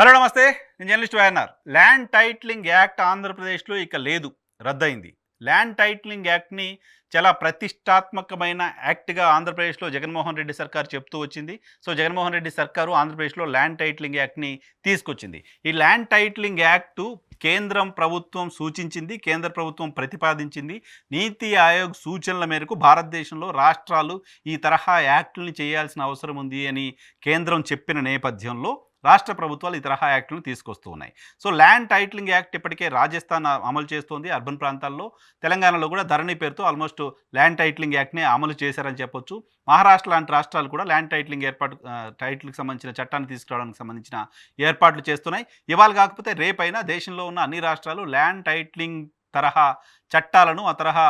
Hello నమస్తే. నేను journalist YNR. Land titling act ఆంధ్రప్రదేశ్లో ఇక లేదు రద్దయింది. ల్యాండ్ టైట్లింగ్ యాక్ట్ని చాలా ప్రతిష్టాత్మకమైన యాక్ట్గా ఆంధ్రప్రదేశ్లో జగన్మోహన్ రెడ్డి సర్కార్ చెప్తూ వచ్చింది. సో జగన్మోహన్ రెడ్డి సర్కారు ఆంధ్రప్రదేశ్లో ల్యాండ్ టైట్లింగ్ యాక్ట్ని తీసుకొచ్చింది. ఈ ల్యాండ్ టైట్లింగ్ యాక్టు కేంద్రం ప్రభుత్వం సూచించింది కేంద్ర ప్రభుత్వం ప్రతిపాదించింది. నీతి ఆయోగ్ సూచనల మేరకు భారతదేశంలో రాష్ట్రాలు ఈ తరహా యాక్టుల్ని చేయాల్సిన అవసరం ఉంది అని కేంద్రం చెప్పిన నేపథ్యంలో రాష్ట్ర ప్రభుత్వాలు ఈ తరహా యాక్టులను తీసుకొస్తూ ఉన్నాయి. సో ల్యాండ్ టైటిలింగ్ యాక్ట్ ఇప్పటికే రాజస్థాన్ అమలు చేస్తోంది అర్బన్ ప్రాంతాల్లో తెలంగాణలో కూడా ధరణి పేరుతో ఆల్మోస్ట్ ల్యాండ్ టైటిలింగ్ యాక్ట్నే అమలు చేశారని చెప్పొచ్చు. మహారాష్ట్ర లాంటి రాష్ట్రాలు కూడా ల్యాండ్ టైటిలింగ్ ఏర్పాటు టైటిల్కి సంబంధించిన చట్టాన్ని తీసుకురావడానికి సంబంధించిన ఏర్పాట్లు చేస్తున్నాయి. ఇవాళ కాకపోతే రేపైనా దేశంలో ఉన్న అన్ని రాష్ట్రాలు ల్యాండ్ టైటిలింగ్ తరహా చట్టాలను ఆ తరహా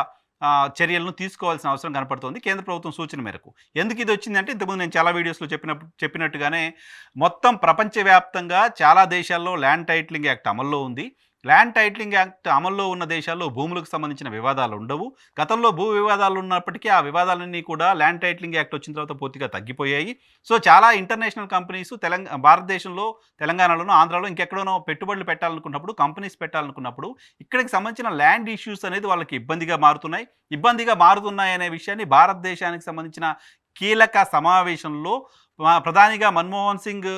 చర్యలను తీసుకోవాల్సిన అవసరం కనపడుతోంది కేంద్ర ప్రభుత్వం సూచన మేరకు. ఎందుకు ఇది వచ్చిందంటే ఇంతకుముందు నేను చాలా వీడియోస్లో చెప్పినప్పుడు చెప్పినట్టుగానే మొత్తం ప్రపంచవ్యాప్తంగా చాలా దేశాల్లో ల్యాండ్ టైటిలింగ్ యాక్ట్ అమల్లో ఉంది. ల్యాండ్ టైటిలింగ్ యాక్ట్ అమల్లో ఉన్న దేశాల్లో భూములకు సంబంధించిన వివాదాలు ఉండవు. గతంలో భూ వివాదాలు ఉన్నప్పటికీ ఆ వివాదాలన్నీ కూడా ల్యాండ్ టైటిలింగ్ యాక్ట్ వచ్చిన తర్వాత పూర్తిగా తగ్గిపోయాయి. సో చాలా ఇంటర్నేషనల్ కంపెనీస్ తెలంగాణ భారతదేశంలో తెలంగాణలోనూ ఆంధ్రాలో ఇంకెక్కడోనో పెట్టుబడులు పెట్టాలనుకున్నప్పుడు కంపెనీస్ పెట్టాలనుకున్నప్పుడు ఇక్కడికి సంబంధించిన ల్యాండ్ ఇష్యూస్ అనేది వాళ్ళకి ఇబ్బందిగా మారుతున్నాయి. ఇబ్బందిగా మారుతున్నాయి అనే విషయాన్ని భారతదేశానికి సంబంధించిన కీలక సమావేశంలో ప్రధానిగా మన్మోహన్ సింగ్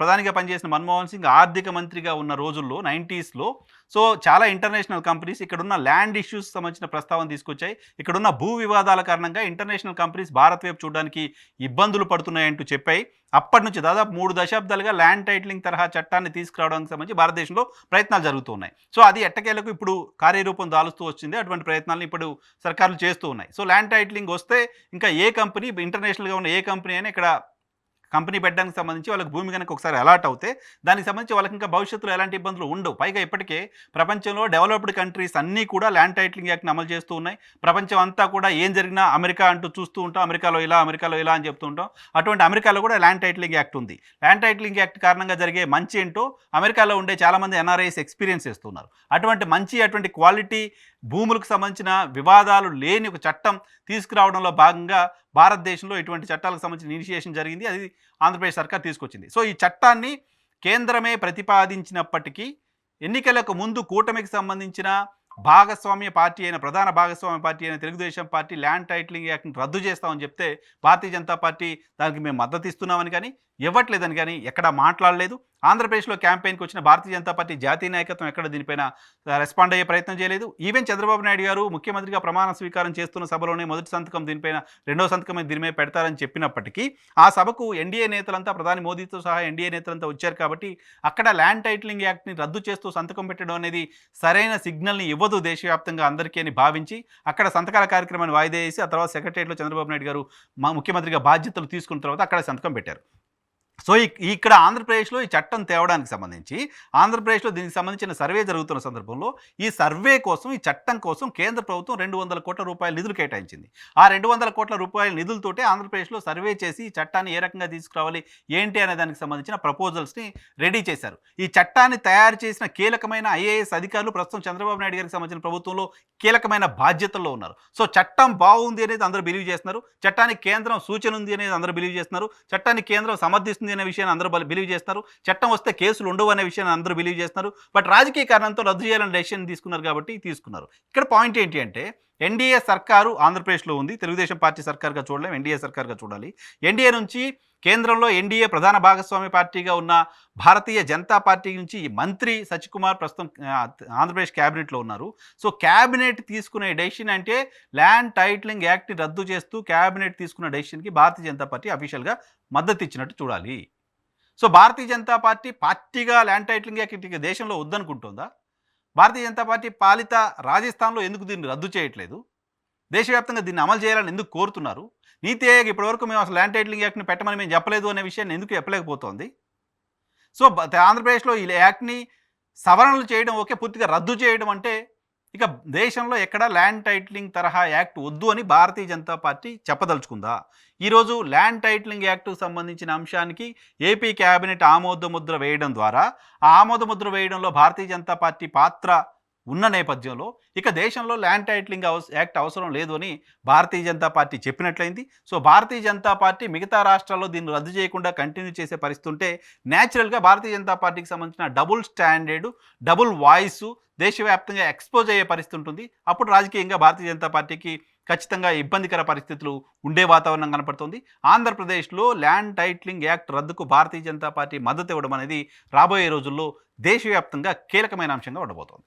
ప్రధానిగా పనిచేసిన మన్మోహన్ సింగ్ ఆర్థిక మంత్రిగా ఉన్న రోజుల్లో నైంటీస్లో. సో చాలా ఇంటర్నేషనల్ కంపెనీస్ ఇక్కడున్న ల్యాండ్ ఇష్యూస్ సంబంధించిన ప్రస్తావన తీసుకొచ్చాయి. ఇక్కడున్న భూ వివాదాల కారణంగా ఇంటర్నేషనల్ కంపెనీస్ భారత్ వైపు చూడడానికి ఇబ్బందులు పడుతున్నాయంటూ చెప్పాయి. అప్పటి నుంచి దాదాపు మూడు దశాబ్దాలుగా ల్యాండ్ టైటిలింగ్ తరహా చట్టాన్ని తీసుకురావడానికి సంబంధించి భారతదేశంలో ప్రయత్నాలు జరుగుతున్నాయి. సో అది ఎట్టకేలకు ఇప్పుడు కార్యరూపం దాలుస్తూ వచ్చింది. అటువంటి ప్రయత్నాలను ఇప్పుడు సర్కారులు చేస్తూ ఉన్నాయి. సో ల్యాండ్ టైటిలింగ్ వస్తే ఇంకా ఏ కంపెనీ ఇంటర్నేషనల్గా ఉన్న ఏ కంపెనీ అయినా ఇక్కడ కంపెనీ పెట్టడానికి సంబంధించి వాళ్ళకి భూమి కనుక ఒకసారి అలాట్ అవుతే దానికి సంబంధించి వాళ్ళకి ఇంకా భవిష్యత్తులో ఎలాంటి ఇబ్బందులు ఉండవు. పైగా ఇప్పటికే ప్రపంచంలో డెవలప్డ్ కంట్రీస్ అన్నీ కూడా ల్యాండ్ టైటిలింగ్ యాక్ట్ని అమలు చేస్తూ ఉన్నాయి. ప్రపంచం అంతా కూడా ఏం జరిగినా అమెరికా అంటూ చూస్తూ ఉంటాం. అమెరికాలో ఇలా అమెరికాలో ఇలా అని చెప్తూ ఉంటాం. అటువంటి అమెరికాలో కూడా ల్యాండ్ టైటిలింగ్ యాక్ట్ ఉంది. ల్యాండ్ టైటిలింగ్ యాక్ట్ కారణంగా జరిగే మంచి ఏంటో అమెరికాలో ఉండే చాలామంది ఎన్ఆర్ఐస్ ఎక్స్పీరియన్స్ చేస్తున్నారు. అటువంటి మంచి అటువంటి క్వాలిటీ భూములకు సంబంధించిన వివాదాలు లేని ఒక చట్టం తీసుకురావడంలో భాగంగా భారతదేశంలో ఇటువంటి చట్టాలకు సంబంధించిన ఇనిషియేషన్ జరిగింది. అది ఆంధ్రప్రదేశ్ సర్కార్ తీసుకొచ్చింది. సో ఈ చట్టాన్ని కేంద్రమే ప్రతిపాదించినప్పటికీ ఎన్నికలకు ముందు కూటమికి సంబంధించిన భాగస్వామ్య పార్టీ అయిన ప్రధాన భాగస్వామ్య పార్టీ అయిన తెలుగుదేశం పార్టీ ల్యాండ్ టైటిలింగ్ యాక్ట్ని రద్దు చేస్తామని చెప్తే భారతీయ జనతా పార్టీ దానికి మేము మద్దతు ఇస్తున్నామని కానీ ఇవ్వట్లేదని కానీ ఎక్కడా మాట్లాడలేదు. ఆంధ్రప్రదేశ్లో క్యాంపెయిన్కి వచ్చిన భారతీయ జనతా పార్టీ జాతీయ నాయకత్వం ఎక్కడ దీనిపైన రెస్పాండ్ అయ్యే ప్రయత్నం చేయలేదు. ఈవెన్ చంద్రబాబు నాయుడు గారు ముఖ్యమంత్రిగా ప్రమాణ స్వీకారం చేస్తున్న సభలోనే మొదటి సంతకం దీనిపైన రెండో సంతకం దీని మీద పెడతారని చెప్పినప్పటికీ ఆ సభకు ఎన్డీఏ నేతలంతా ప్రధాని మోదీతో సహా ఎన్డీఏ నేతలంతా వచ్చారు కాబట్టి అక్కడ ల్యాండ్ టైటిలింగ్ యాక్ట్ని రద్దు చేస్తూ సంతకం పెట్టడం అనేది సరైన సిగ్నల్ని ఇవ్వదు. దేశవ్యాప్తంగా అందరికీ అని భావించి అక్కడ సంతకాల కార్యక్రమాన్ని వాయిదా వేసి ఆ తర్వాత సెక్రటరియట్లో చంద్రబాబు నాయుడు గారు మా ముఖ్యమంత్రిగా బాధ్యతలు తీసుకున్న తర్వాత అక్కడ సంతకం పెట్టారు. సో ఇక్కడ ఆంధ్రప్రదేశ్లో ఈ చట్టం తేవడానికి సంబంధించి ఆంధ్రప్రదేశ్లో దీనికి సంబంధించిన సర్వే జరుగుతున్న సందర్భంలో ఈ సర్వే కోసం ఈ చట్టం కోసం కేంద్ర ప్రభుత్వం రెండు వందల కోట్ల రూపాయల నిధులు కేటాయించింది. ఆ రెండు వందల కోట్ల రూపాయల నిధులతోటే ఆంధ్రప్రదేశ్లో సర్వే చేసి ఈ చట్టాన్ని ఏ రకంగా తీసుకురావాలి ఏంటి అనే దానికి సంబంధించిన ప్రపోజల్స్ని రెడీ చేశారు. ఈ చట్టాన్ని తయారు చేసిన కీలకమైన ఐఏఎస్ అధికారులు ప్రస్తుతం చంద్రబాబు నాయుడు గారికి సంబంధించిన ప్రభుత్వంలో కీలకమైన బాధ్యతల్లో ఉన్నారు. సో చట్టం బాగుంది అనేది అందరూ బిలీవ్ చేస్తున్నారు. చట్టానికి కేంద్రం సూచన ఉంది అనేది అందరూ బిలీవ్ చేస్తున్నారు. చట్టాన్ని కేంద్రం సమర్థిస్తుంది అనే విషయాన్ని అందరూ బిలీవ్ చేస్తారు. చట్టం వస్తే కేసులు ఉండవు అనే విషయాన్ని అందరూ బిలీవ్ చేస్తున్నారు బట్ రాజకీయ కారణంతో రద్దు చేయాలని డెసిషన్ తీసుకున్నారు కాబట్టి తీసుకున్నారు. ఇక్కడ పాయింట్ ఏంటి అంటే ఎన్డీఏ సర్కారు ఆంధ్రప్రదేశ్లో ఉంది. తెలుగుదేశం పార్టీ సర్కార్గా చూడలేం. ఎన్డీఏ సర్కార్గా చూడాలి. ఎన్డీఏ నుంచి కేంద్రంలో ఎన్డీఏ ప్రధాన భాగస్వామి పార్టీగా ఉన్న భారతీయ జనతా పార్టీ నుంచి ఈ మంత్రి సచికుమార్ ప్రస్తుతం ఆంధ్రప్రదేశ్ క్యాబినెట్లో ఉన్నారు. సో క్యాబినెట్ తీసుకునే డెసిషన్ అంటే ల్యాండ్ టైటిలింగ్ యాక్ట్ని రద్దు చేస్తూ క్యాబినెట్ తీసుకున్న డెసిషన్కి భారతీయ జనతా పార్టీ అఫీషియల్గా మద్దతు ఇచ్చినట్టు చూడాలి. సో భారతీయ జనతా పార్టీ పార్టీగా ల్యాండ్ టైటిలింగ్ యాక్ట్ దేశంలో వద్దనుకుంటుందా? భారతీయ జనతా పార్టీ పాలిత రాజస్థాన్లో ఎందుకు దీన్ని రద్దు చేయట్లేదు? దేశవ్యాప్తంగా దీన్ని అమలు చేయాలని ఎందుకు కోరుతున్నారు? నీతి ఆయోగ్ ఇప్పటివరకు మేము అసలు ల్యాండ్ టైటిలింగ్ యాక్ట్ని పెట్టమని మేము చెప్పలేదు అనే విషయాన్ని ఎందుకు చెప్పలేకపోతోంది? సో ఆంధ్రప్రదేశ్లో ఈ యాక్ట్ని సవరణలు చేయడం ఓకే పూర్తిగా రద్దు చేయడం అంటే ఇక దేశంలో ఎక్కడ ల్యాండ్ టైటిలింగ్ తరహా యాక్ట్ వద్దు అని భారతీయ జనతా పార్టీ చెప్పదలుచుకుందా? ఈరోజు ల్యాండ్ టైటిలింగ్ యాక్ట్కు సంబంధించిన అంశానికి ఏపీ క్యాబినెట్ ఆమోద ముద్ర వేయడం ద్వారా ఆ ఆమోద ముద్ర వేయడంలో భారతీయ జనతా పార్టీ పాత్ర ఉన్న నేపథ్యంలో ఇక దేశంలో ల్యాండ్ టైటిలింగ్ యాక్ట్ అవసరం లేదు అని భారతీయ జనతా పార్టీ చెప్పినట్లయింది. సో భారతీయ జనతా పార్టీ మిగతా రాష్ట్రాల్లో దీన్ని రద్దు చేయకుండా కంటిన్యూ చేసే పరిస్థితి ఉంటే న్యాచురల్గా భారతీయ జనతా పార్టీకి సంబంధించిన డబుల్ స్టాండర్డ్ డబుల్ వాయిస్ దేశవ్యాప్తంగా ఎక్స్పోజ్ అయ్యే పరిస్థితి ఉంటుంది. అప్పుడు రాజకీయంగా భారతీయ జనతా పార్టీకి ఖచ్చితంగా ఇబ్బందికర పరిస్థితులు ఉండే వాతావరణం కనపడుతుంది. ఆంధ్రప్రదేశ్లో ల్యాండ్ టైటిలింగ్ యాక్ట్ రద్దుకు భారతీయ జనతా పార్టీ మద్దతు ఇవ్వడం అనేది రాబోయే రోజుల్లో దేశవ్యాప్తంగా కీలకమైన అంశంగా ఉండబోతోంది.